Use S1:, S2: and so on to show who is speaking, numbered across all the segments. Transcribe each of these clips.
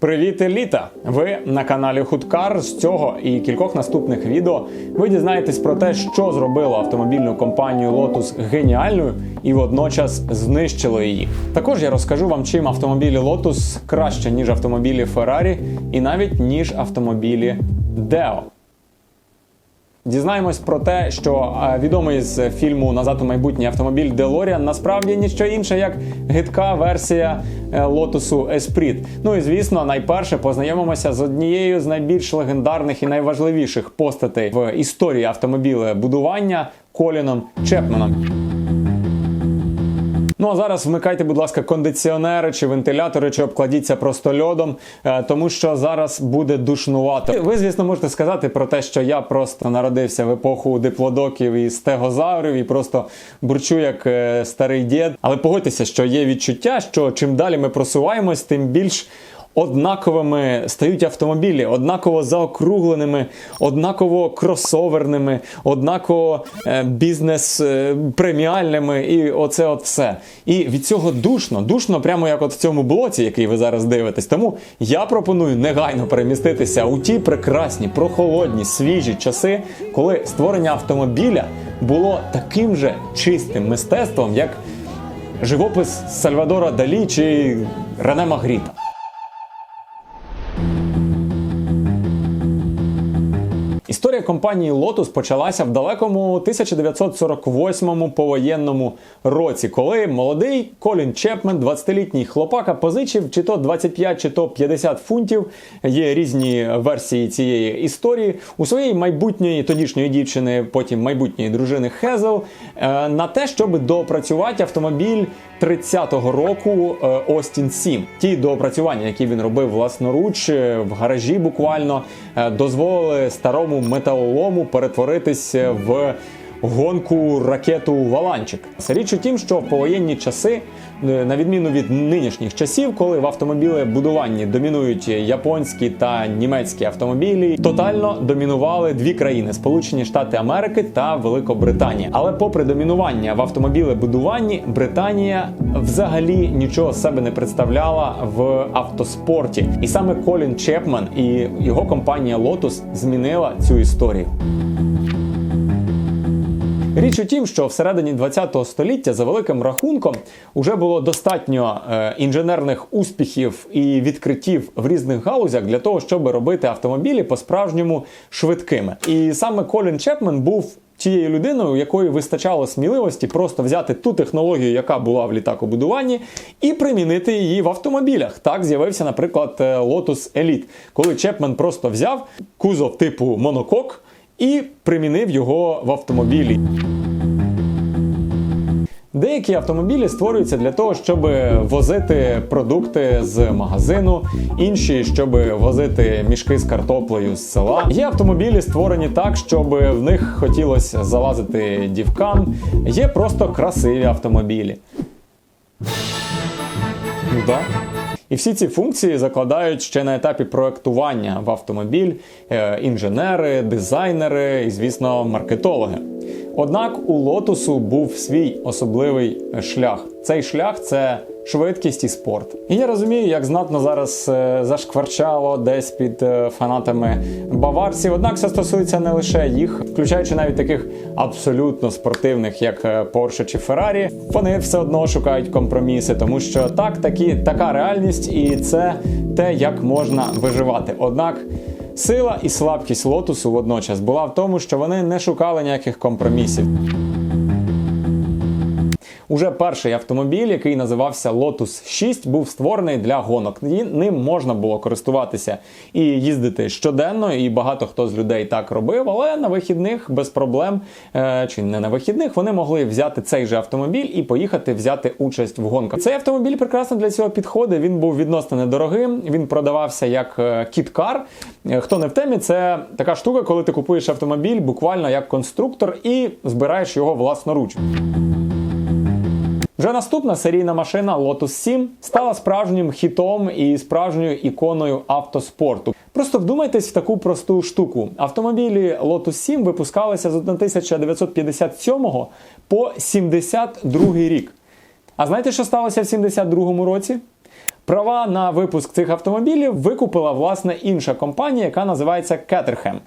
S1: Привіт, еліта! Ви на каналі Худкар. З цього і кількох наступних відео ви дізнаєтесь про те, що зробило автомобільну компанію Lotus геніальною і водночас знищило її. Також я розкажу вам, чим автомобілі Lotus краще ніж автомобілі Ferrari і навіть ніж автомобілі Deo. Дізнаємось про те, що е, відомий з фільму Назад у майбутнє автомобіль Делоріан насправді ніщо інше, як гидка версія лотосу Еспріт. Ну і звісно, найперше познайомимося з однією з найбільш легендарних і найважливіших постатей в історії автомобілебудування Коліном Чепменом. Ну а зараз вмикайте, будь ласка, кондиціонери чи вентилятори, чи обкладіться просто льодом, е, тому що зараз буде душнувато. Ви, звісно, можете сказати про те, що я просто народився в епоху диплодоків і стегозаврів і просто бурчу як е, старий дід. Але погодьтеся, що є відчуття, що чим далі ми просуваємось, тим більш. Однаковими стають автомобілі, однаково заокругленими, однаково кросоверними, однаково е, бізнес е, преміальними, і оце от все. І від цього душно, душно, прямо як от в цьому блоці, який ви зараз дивитесь. Тому я пропоную негайно переміститися у ті прекрасні, прохолодні, свіжі часи, коли створення автомобіля було таким же чистим мистецтвом, як живопис Сальвадора Далі чи Рене Магріта. Історія компанії Lotus почалася в далекому 1948 повоєнному році, коли молодий Колін Чепмен, 20-літній хлопака, позичив чи то 25, чи то 50 фунтів. Є різні версії цієї історії у своєї майбутньої тодішньої дівчини, потім майбутньої дружини Хезел, е, на те, щоб доопрацювати автомобіль 30-го року е, Остін 7. Ті доопрацювання, які він робив власноруч е, в гаражі, буквально е, дозволили старому металолому перетворитися в гонку ракету Валанчик. Річ у тім, що в повоєнні часи, е, на відміну від нинішніх часів, коли в автомобілебудуванні домінують японські та німецькі автомобілі, тотально домінували дві країни: Сполучені Штати Америки та Великобританія. Але попри домінування в автомобілебудуванні, Британія взагалі нічого себе не представляла в автоспорті. І саме Колін Чепмен і його компанія Lotus змінила цю історію. Річ у тім, що всередині 20 століття за великим рахунком вже було достатньо е, інженерних успіхів і відкриттів в різних галузях для того, щоб робити автомобілі по-справжньому швидкими. І саме Колін Чепмен був тією людиною, якої вистачало сміливості просто взяти ту технологію, яка була в літакобудуванні, і примінити її в автомобілях. Так з'явився, наприклад, е, Lotus Elite, коли Чепмен просто взяв кузов типу монокок і примінив його в автомобілі. Деякі автомобілі створюються для того, щоб возити продукти з магазину, інші щоб возити мішки з картоплею з села. Є автомобілі створені так, щоб в них хотілося залазити дівкам. Є просто красиві автомобілі. Ну да. І всі ці функції закладають ще на етапі проектування в автомобіль е, інженери, дизайнери і, звісно, маркетологи. Однак у лотусу був свій особливий шлях. Цей шлях це швидкість і спорт. І я розумію, як знатно зараз е, зашкварчало десь під е, фанатами баварців. Однак це стосується не лише їх, включаючи навіть таких абсолютно спортивних, як е, Porsche чи Ferrari. Вони все одно шукають компроміси, тому що так, такі, така реальність, і це те, як можна виживати. Однак. Сила і слабкість лотусу водночас була в тому, що вони не шукали ніяких компромісів. Уже перший автомобіль, який називався Lotus 6, був створений для гонок. Ним можна було користуватися і їздити щоденно, і багато хто з людей так робив. Але на вихідних без проблем е, чи не на вихідних вони могли взяти цей же автомобіль і поїхати взяти участь в гонках. Цей автомобіль прекрасно для цього підходить. Він був відносно недорогим. Він продавався як е, кіткар. Е, Хто не в темі, це така штука, коли ти купуєш автомобіль буквально як конструктор і збираєш його власноруч. Вже наступна серійна машина Lotus 7 стала справжнім хітом і справжньою іконою автоспорту. Просто вдумайтесь в таку просту штуку. Автомобілі Lotus 7 випускалися з 1957 по 72 рік. А знаєте, що сталося в 72 році?
S2: Права на випуск цих автомобілів викупила власне інша компанія, яка називається Caterham.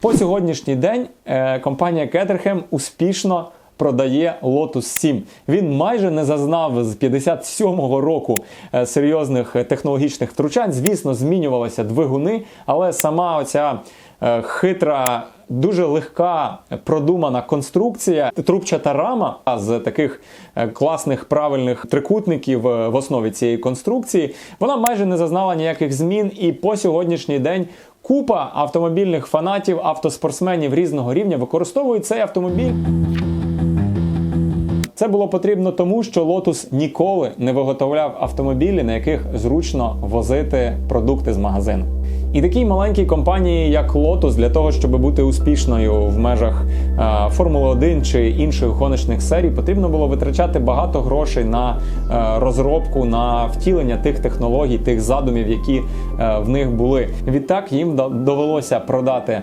S2: По сьогоднішній день е, компанія Caterham успішно продає Lotus 7. Він майже не зазнав з 57-го року е, серйозних е, технологічних втручань. Звісно, змінювалися двигуни, але сама оця е, хитра. Дуже легка продумана конструкція, трубчата рама з таких класних правильних трикутників в основі цієї конструкції. Вона майже не зазнала ніяких змін, і по сьогоднішній день купа автомобільних фанатів, автоспортсменів різного рівня використовують цей автомобіль. Це було потрібно тому, що Lotus ніколи не виготовляв автомобілі, на яких зручно возити продукти з магазину. І такій маленькій компанії, як Lotus, для того, щоб бути успішною в межах е, Формули 1 чи інших гоночних серій, потрібно було витрачати багато грошей на е, розробку, на втілення тих технологій, тих задумів, які е, в них були. Відтак їм довелося продати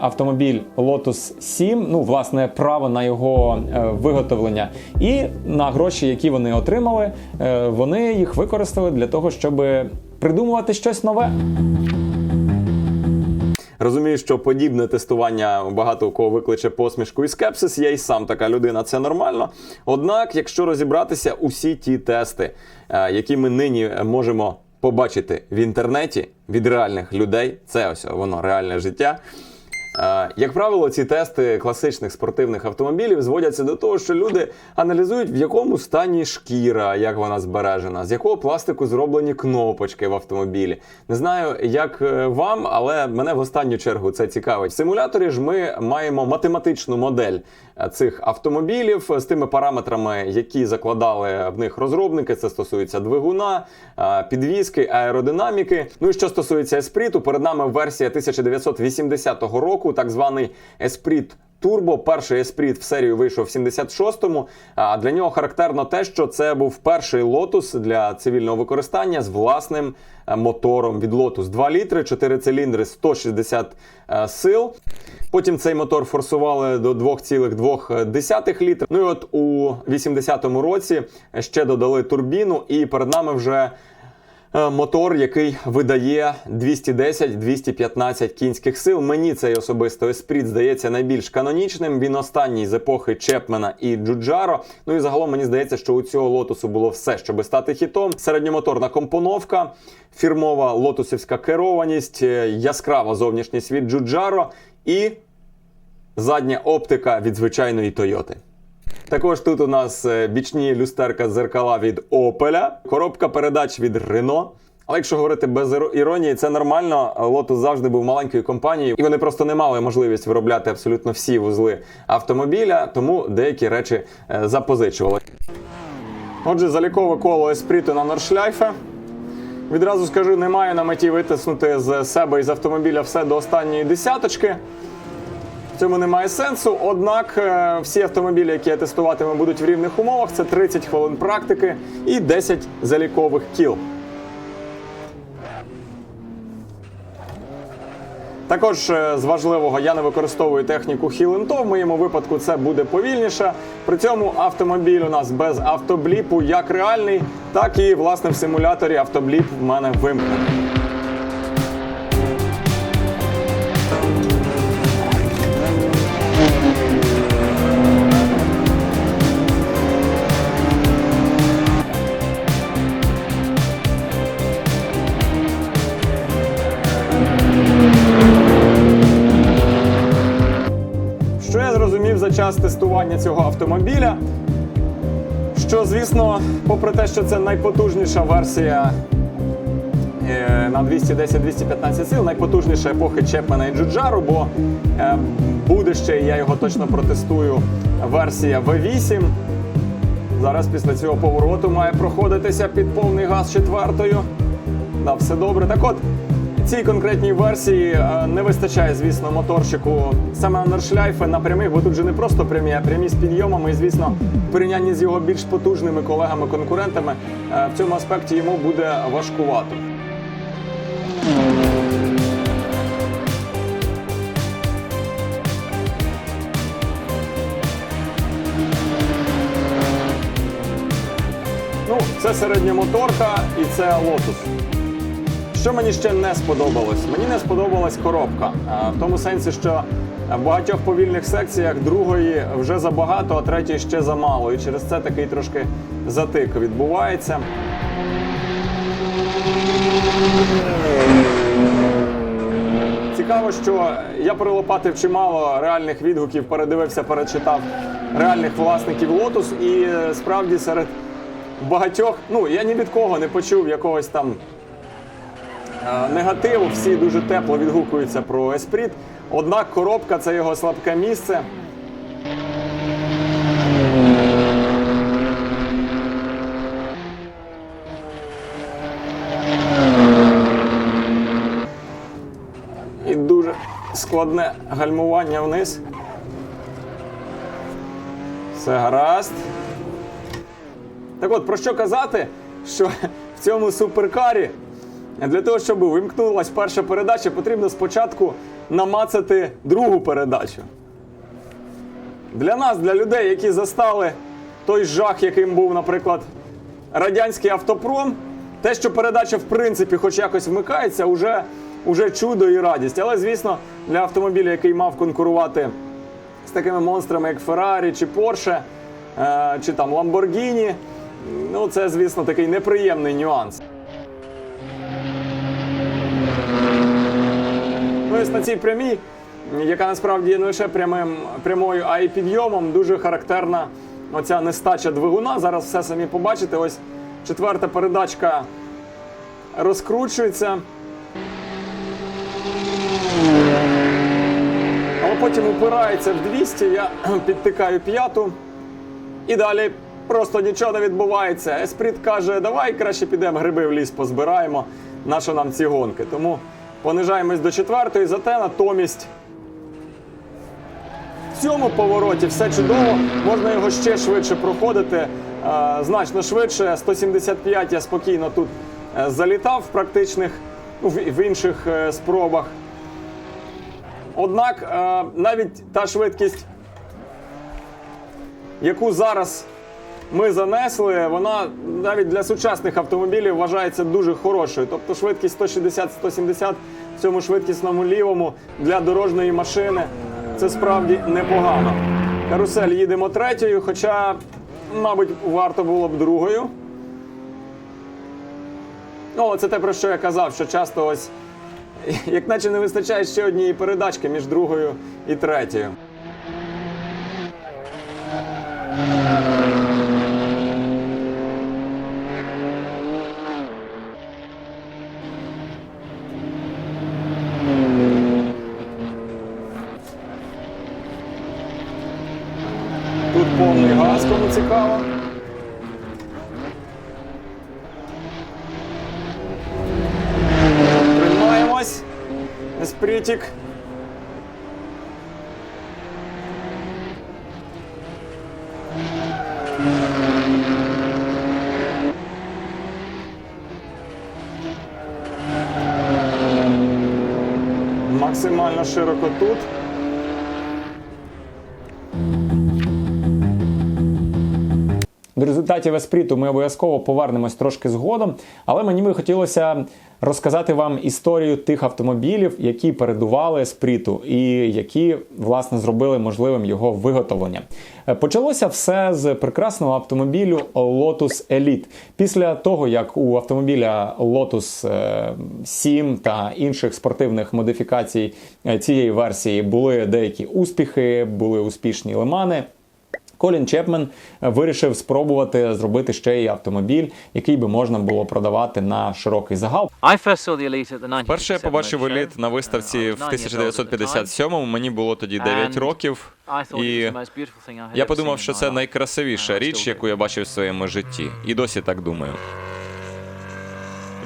S2: автомобіль Lotus 7, ну власне право на його виготовлення, і на гроші, які вони отримали, вони їх використали для того, щоб придумувати щось нове.
S1: Розумію, що подібне тестування багато у кого викличе посмішку і скепсис. Я і сам така людина, це нормально. Однак, якщо розібратися, усі ті тести, е, які ми нині можемо побачити в інтернеті від реальних людей, це ось воно реальне життя. Як правило, ці тести класичних спортивних автомобілів зводяться до того, що люди аналізують, в якому стані шкіра, як вона збережена, з якого пластику зроблені кнопочки в автомобілі. Не знаю, як е, вам, але мене в останню чергу це цікавить. В симуляторі ж ми маємо математичну модель цих автомобілів з тими параметрами, які закладали в них розробники. Це стосується двигуна, підвізки, аеродинаміки. Ну і що стосується еспріту, перед нами версія 1980 року, так званий еспріт. Турбо, перший еспріт в серію вийшов в 76-му. А для нього характерно те, що це був перший Lotus для цивільного використання з власним е, мотором від Lotus. 2 літри, 4 циліндри, 160 е, сил. Потім цей мотор форсували до 2,2 літра. Ну і от у 80-му році ще додали турбіну, і перед нами вже е, мотор, який видає 210-215 кінських сил. Мені цей особисто еспріт здається найбільш канонічним. Він останній з епохи Чепмена і Джуджаро. Ну і загалом мені здається, що у цього лотосу було все, щоб стати хітом. Середньомоторна компоновка, фірмова лотосівська керованість, е, яскрава зовнішність від Джуджаро і задня оптика від звичайної Тойоти. Також тут у нас е, бічні люстерка зеркала від Opel, коробка передач від Renault. Але якщо говорити без іронії, це нормально. Lotus завжди був маленькою компанією, і вони просто не мали можливість виробляти абсолютно всі вузли автомобіля, тому деякі речі е, запозичували. Отже, залікове коло еспріту на Норшляйфе. Відразу скажу, не маю на меті витиснути з себе і з автомобіля все до останньої десяточки. Цьому немає сенсу. Однак е, всі автомобілі, які я тестуватиму, будуть в рівних умовах. Це 30 хвилин практики і 10 залікових кіл. Також е, з важливого я не використовую техніку Hill. В моєму випадку це буде повільніше. При цьому автомобіль у нас без автобліпу як реальний, так і власне в симуляторі автобліп в мене вимкнений. Час тестування цього автомобіля? Що, звісно, попри те, що це найпотужніша версія е, на 210-215 сил, найпотужніша епохи Чепмена і Джуджару, бо е, буде ще, я його точно протестую, версія V8. Зараз після цього повороту має проходитися під повний газ четвертою. Да, все добре. Так от, цій конкретній версії е, не вистачає, звісно, моторчику саме Норшляйфа на прямих, бо тут же не просто прямі, а прямі з підйомами. І, звісно, в порівнянні з його більш потужними колегами-конкурентами е, в цьому аспекті йому буде важкувато. Ну, це Це середньомоторка і це Lotus. Що мені ще не сподобалось? Мені не сподобалась коробка. В тому сенсі, що в багатьох повільних секціях другої вже забагато, а третьої ще замало. І через це такий трошки затик відбувається. Цікаво, що я перелопатив чимало реальних відгуків, передивився, перечитав реальних власників Lotus, і е, справді серед багатьох, ну я ні від кого не почув якогось там е, негативу. Всі дуже тепло відгукуються про Esprit. Однак коробка це його слабке місце. І дуже складне гальмування вниз. Все гаразд. Так от, про що казати, що в цьому суперкарі для того, щоб вимкнулася перша передача, потрібно спочатку намацати другу передачу. Для нас, для людей, які застали той жах, яким був, наприклад, радянський автопром, те, що передача в принципі хоч якось вмикається, уже, уже чудо і радість. Але, звісно, для автомобіля, який мав конкурувати з такими монстрами, як Ferrari чи Porsche, е, чи там Lamborghini, ну це, звісно, такий неприємний нюанс. Ну, ось на цій прямій, яка насправді є не лише прямим, прямою, а й підйомом, дуже характерна оця нестача двигуна. Зараз все самі побачите. Ось четверта передачка розкручується. Потім упирається в 200, я підтикаю п'яту. І далі просто нічого не відбувається. Еспріт каже, давай краще підемо гриби в ліс позбираємо, нащо нам ці гонки. Тому понижаємось до четвертої, зате натомість в цьому повороті все чудово, можна його ще швидше проходити, е, значно швидше. 175 я спокійно тут е, залітав в практичних, ну, в, інших е, спробах. Однак навіть та швидкість, яку зараз ми занесли, вона навіть для сучасних автомобілів вважається дуже хорошою. Тобто швидкість 160-170 в цьому швидкісному лівому для дорожньої машини це справді непогано. Карусель їдемо третьою, хоча, мабуть, варто було б другою. Ну, це те, про що я казав, що часто ось, як наче не вистачає ще однієї передачки між другою і третьою. Тут повний газ, кому цікаво. Тримаємось. Еспрітік. Максимально широко тут.
S3: До результатів еспріту ми обов'язково повернемось трошки згодом, але мені би хотілося розказати вам історію тих автомобілів, які передували еспріту і які власне зробили можливим його виготовлення. Е, Почалося все з прекрасного автомобілю Lotus Elite. Після того, як у автомобіля Lotus е, 7 та інших спортивних модифікацій е, цієї версії були деякі успіхи, були успішні лимани. Колін Чепмен вирішив спробувати зробити ще й автомобіль, який би можна було продавати на широкий загал.
S4: I first saw the Elite at the 1957
S5: Перше я побачив еліт на виставці в
S4: the time.
S5: 1957-му, мені було тоді 9 років. І я подумав, що це найкрасивіша річ, яку я бачив в своєму житті. І досі так думаю.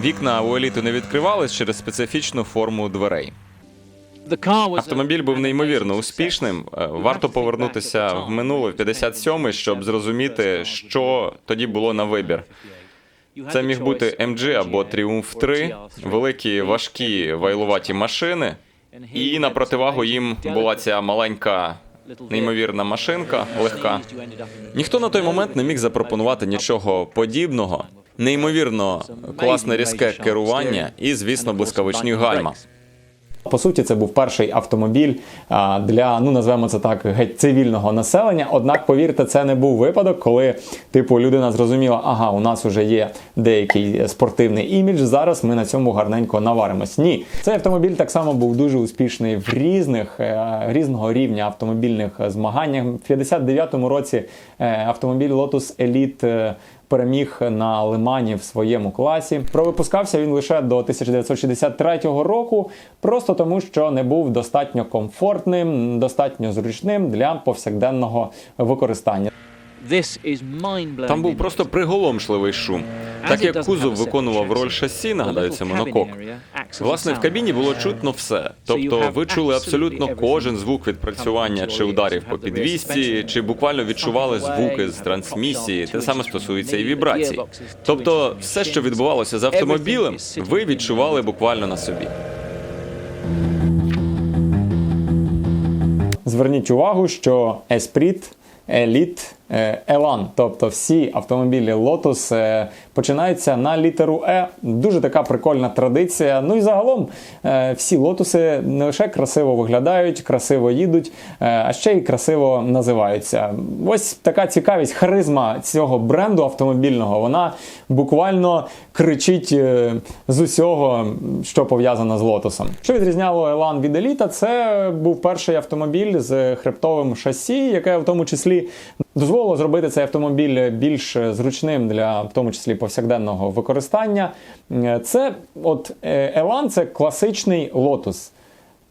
S5: Вікна у еліту не відкривались через специфічну форму дверей. Автомобіль був неймовірно успішним. Е, Варто повернутися в минуле, в
S4: time.
S5: 57-й, щоб зрозуміти, що тоді було на вибір. Це міг бути MG або
S4: of
S5: Triumph
S4: or
S5: 3,
S4: TR3.
S5: великі важкі вайлуваті машини. І на противагу їм була ця маленька неймовірна машинка, легка. Ніхто на той момент не міг запропонувати нічого подібного. Неймовірно класне різке керування і, звісно, блискавичні гальма.
S1: По суті, це був перший автомобіль для, ну назвемо це так, геть цивільного населення. Однак, повірте, це не був випадок, коли типу людина зрозуміла, ага, у нас вже є деякий спортивний імідж. Зараз ми на цьому гарненько наваримось. Ні, цей автомобіль так само був дуже успішний в різних е, різного рівня автомобільних змаганнях. В 59-му році е, автомобіль Lotus Elite е, переміг на Лимані в своєму класі. Провипускався він лише до 1963 року, просто тому, що не був достатньо комфортним, достатньо зручним для повсякденного використання.
S6: This is mind-blowing
S5: Там був просто приголомшливий шум. Так як кузов виконував роль шасі, нагадаю, це монокок. Власне, в кабіні було чутно все. Тобто ви чули абсолютно кожен звук відпрацювання чи ударів по підвісці, чи буквально відчували звуки з трансмісії. Те саме стосується і вібрацій. Тобто, все, що відбувалося з автомобілем, ви відчували буквально на собі.
S1: Зверніть увагу, що Esprit, Elite, е, Elan, тобто всі автомобілі Lotus е, починаються на літеру Е. Дуже така прикольна традиція. Ну і загалом е, всі лотуси не лише красиво виглядають, красиво їдуть, а ще й красиво називаються. Ось така цікавість, харизма цього бренду автомобільного. Вона буквально кричить з усього, що пов'язано з лотосом. Що відрізняло Elan від Еліта, це був перший автомобіль з хребтовим шасі, яке в тому числі дозволило зробити цей автомобіль більш зручним для в тому числі повсякденного використання. Е, Це от Елан, це класичний лотус.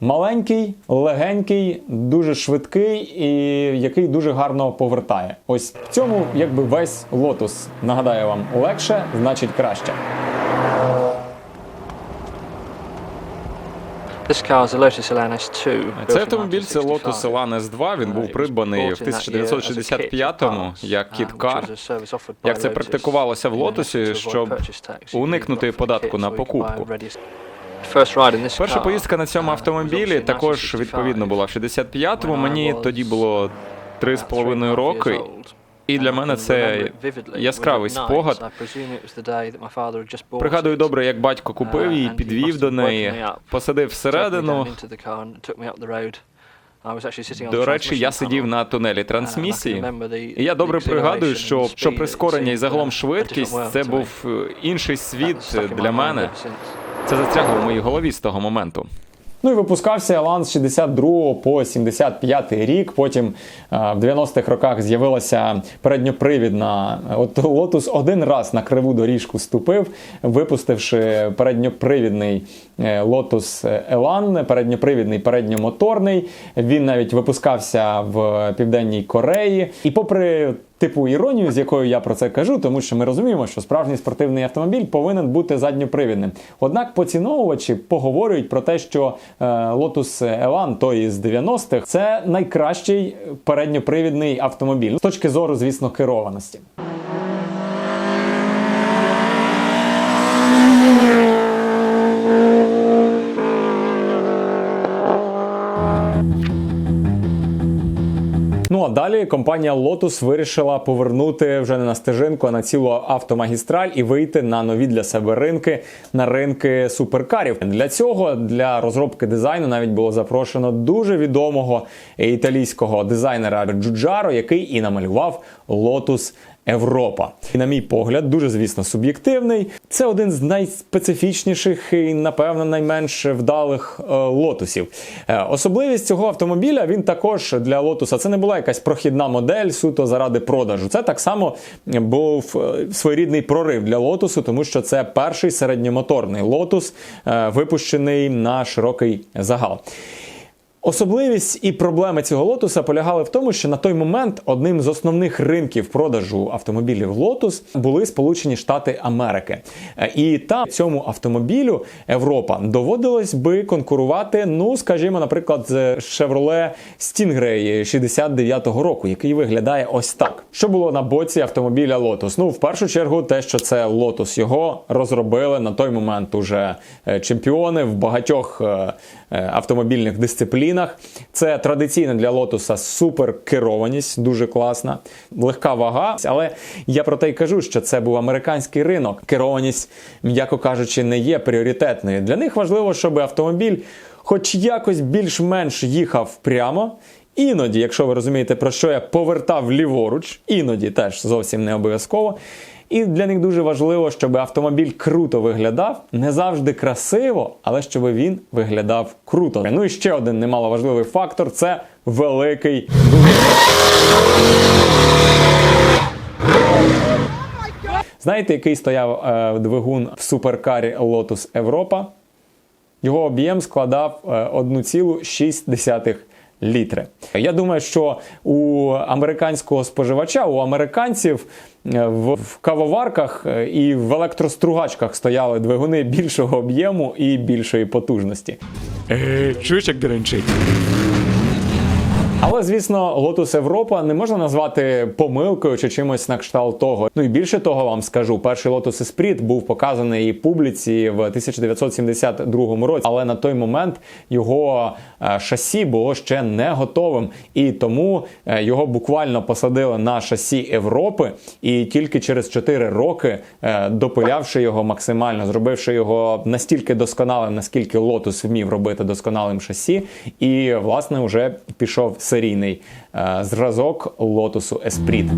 S1: Маленький, легенький, дуже швидкий і який дуже гарно повертає. Ось в цьому якби весь лотус. Нагадаю вам, легше значить краще.
S5: Цей автомобіль це Lotus Elan S2, Він був придбаний в 1965-му як кіт-кар. Як це практикувалося в Лотосі, щоб уникнути податку на покупку. Перша поїздка на цьому автомобілі також відповідно була в 65-му. Мені тоді було 3,5 роки. І для мене це яскравий спогад. Пригадую добре, як батько купив її, підвів до неї, посадив всередину. До речі, я сидів на тунелі трансмісії, і я добре пригадую, що, що прискорення і загалом швидкість це був інший світ для мене. Це застрягло в моїй голові з того моменту.
S1: Ну і випускався Elan з 62 по 75 рік. Потім е, в 90-х роках з'явилася передньопривідна. От Lotus один раз на криву доріжку ступив, випустивши передньопривідний е, Lotus Elan, передньопривідний передньомоторний. Він навіть випускався в Південній Кореї. І попри типу іронію, з якою я про це кажу, тому що ми розуміємо, що справжній спортивний автомобіль повинен бути задньопривідним. Однак поціновувачі поговорюють про те, що е, Lotus Elan, той із 90-х, це найкращий передньопривідний автомобіль з точки зору, звісно, керованості. Далі компанія Lotus вирішила повернути вже не на стежинку, а на цілу автомагістраль і вийти на нові для себе ринки, на ринки суперкарів. Для цього для розробки дизайну навіть було запрошено дуже відомого італійського дизайнера Джуджаро, який і намалював Lotus Європа. І, на мій погляд, дуже звісно суб'єктивний. Це один з найспецифічніших і, напевно, найменш вдалих е, лотусів. Е, особливість цього автомобіля він також для лотуса. Це не була якась прохідна модель суто заради продажу. Це так само був е, своєрідний прорив для лотусу, тому що це перший середньомоторний лотус, е, випущений на широкий загал. Особливість і проблеми цього лотуса полягали в тому, що на той момент одним з основних ринків продажу автомобілів Лотус були Сполучені Штати Америки. Е, І там цьому автомобілю Європа доводилось би конкурувати, ну скажімо, наприклад, з Chevrolet Stingray 69-го року, який виглядає ось так. Що було на боці автомобіля Lotus? Ну, в першу чергу, те, що це Lotus. Його розробили на той момент уже е, чемпіони в багатьох е, автомобільних дисциплінах. Це традиційна для лотуса суперкерованість, дуже класна, легка вага. Але я про те й кажу, що це був американський ринок. Керованість, м'яко кажучи, не є пріоритетною. Для них важливо, щоб автомобіль, хоч якось більш-менш їхав прямо. Іноді, якщо ви розумієте, про що я повертав ліворуч, іноді теж зовсім не обов'язково. І для них дуже важливо, щоб автомобіль круто виглядав, не завжди красиво, але щоб він виглядав круто. Ну і ще один немаловажливий фактор це великий. Знаєте, який стояв е, двигун в суперкарі Lotus Европа? Його об'єм складав е, 1,6 літри. Я думаю, що у американського споживача, у американців е, в, кавоварках е, і в електростругачках стояли двигуни більшого об'єму і більшої потужності. Е, чуєш, як деренчить? Але звісно, Lotus Европа не можна назвати помилкою чи чимось на кшталт того. Ну і більше того вам скажу, перший Lotus Esprit був показаний публіці в 1972 році, але на той момент його е, шасі було ще не готовим, і тому е, його буквально посадили на шасі Європи, і тільки через 4 роки, е, допилявши його максимально, зробивши його настільки досконалим, наскільки Lotus вмів робити досконалим шасі, і власне вже пішов серійний е, зразок лотосу Esprit.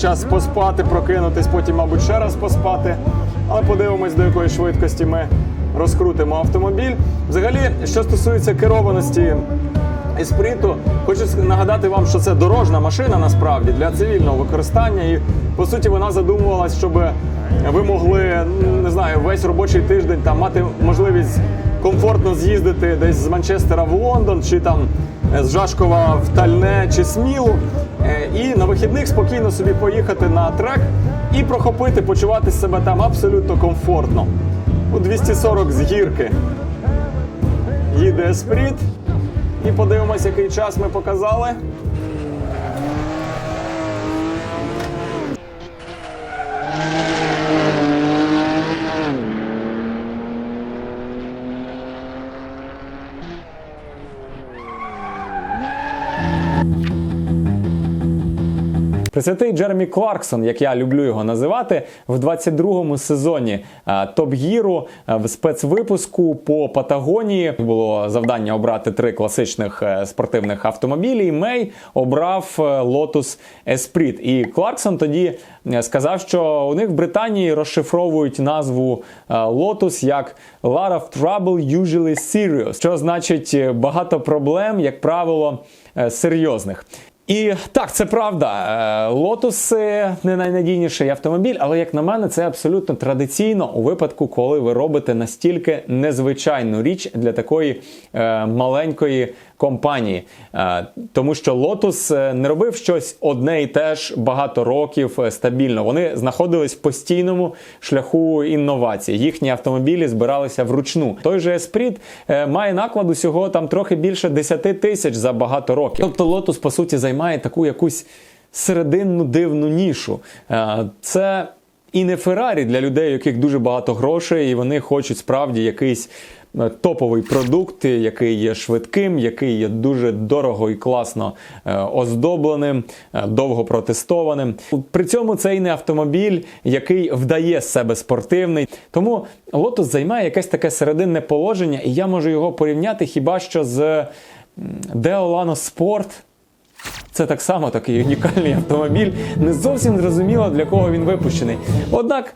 S7: Час поспати, прокинутись, потім, мабуть, ще раз поспати. Але подивимось, до якої швидкості ми розкрутимо автомобіль. Взагалі, що стосується керованості есприту, хочу нагадати вам, що це дорожна машина насправді для цивільного використання. І по суті вона задумувалась, щоб ви могли не знаю, весь робочий тиждень там мати можливість комфортно з'їздити десь з Манчестера в Лондон чи там з Жашкова в Тальне чи Смілу. Е, І на вихідних спокійно собі поїхати на трек і прохопити, почувати себе там абсолютно комфортно. У 240 з гірки їде спріт. І подивимось, який час ми показали.
S1: Присвятий Джеремі Кларксон, як я люблю його називати, в 22-му сезоні е, Топ Гіру е, в спецвипуску по Патагонії було завдання обрати три класичних е, спортивних автомобілі. Мей обрав Lotus Esprit. І Кларксон тоді сказав, що у них в Британії розшифровують назву Lotus як «Lot of trouble, usually serious», що значить багато проблем, як правило, серйозних. І так, це правда. Лотуси е, не найнадійніший автомобіль, але як на мене, це абсолютно традиційно у випадку, коли ви робите настільки незвичайну річ для такої е, маленької компанії. Е, тому що Lotus е, не робив щось одне і те ж багато років е, стабільно. Вони знаходились в постійному шляху інновацій. Їхні автомобілі збиралися вручну. Той же Esprit має наклад усього там трохи більше 10 тисяч за багато років. Тобто Lotus, по суті, займає таку якусь серединну дивну нішу. Це і не Феррарі для людей, у яких дуже багато грошей, і вони хочуть справді якийсь топовий продукт, який є швидким, який є дуже дорого і класно е, оздобленим, е, довго протестованим. При цьому це і не автомобіль, який вдає з себе спортивний. Тому Lotus займає якесь таке серединне положення, і я можу його порівняти хіба що з Deolano Sport. Це так само такий унікальний автомобіль. Не зовсім зрозуміло, для кого він випущений. Однак,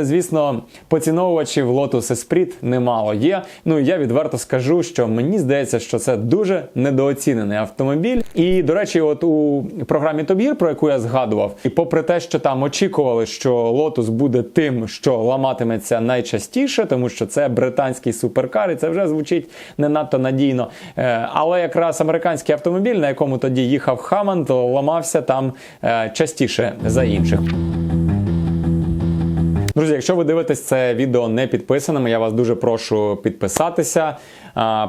S1: звісно, поціновувачів Lotus Esprit немало є. Ну я відверто скажу, що мені здається, що це дуже недооцінений автомобіль. І, до речі, от у програмі Gear, про яку я згадував, і попри те, що там очікували, що Lotus буде тим, що ламатиметься найчастіше, тому що це британський суперкар, і це вже звучить не надто надійно. Е, Але якраз американський автомобіль, на якому тоді їхав Хаммонд, ламався там е, частіше за інших. Друзі, якщо ви дивитесь це відео не підписаними, я вас дуже прошу підписатися,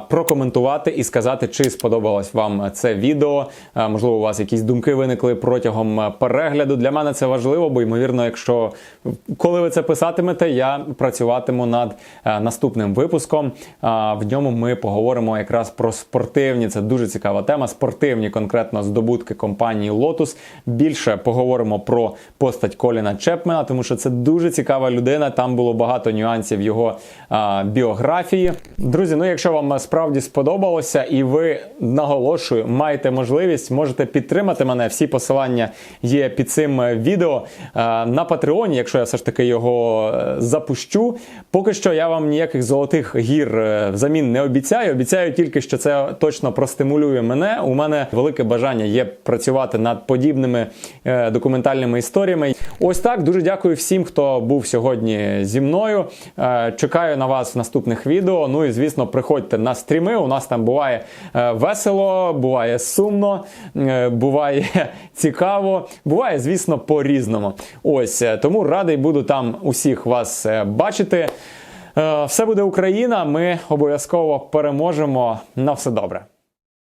S1: прокоментувати і сказати, чи сподобалось вам це відео. Можливо, у вас якісь думки виникли протягом перегляду. Для мене це важливо, бо ймовірно, якщо коли ви це писатимете, я працюватиму над е, наступним випуском. В ньому ми поговоримо якраз про спортивні. Це дуже цікава тема. Спортивні конкретно здобутки компанії Lotus. Більше поговоримо про постать Коліна Чепмена, тому що це дуже цікава людина. Там було багато нюансів його біографії. Друзі, ну якщо вам справді сподобалося, і ви наголошую, маєте можливість, можете підтримати мене. Всі посилання є під цим е, відео на Патреоні, якщо я все ж таки його е, запущу. Поки що я вам ніяких золотих гір е, взамін не обіцяю. Обіцяю тільки, що це точно простимулює мене. У мене велике бажання є працювати над подібними е, документальними історіями. Ось так. Дуже дякую всім, хто був сьогодні зі мною. Е, Чекаю на вас в наступних відео. Ну і звісно, приходьте на стріми. У нас там буває е, весело, буває сумно, е, буває цікаво, буває, звісно, по-різному. Ось е, тому радий буду там усіх вас бачити. Все буде Україна. Ми обов'язково переможемо. На все добре.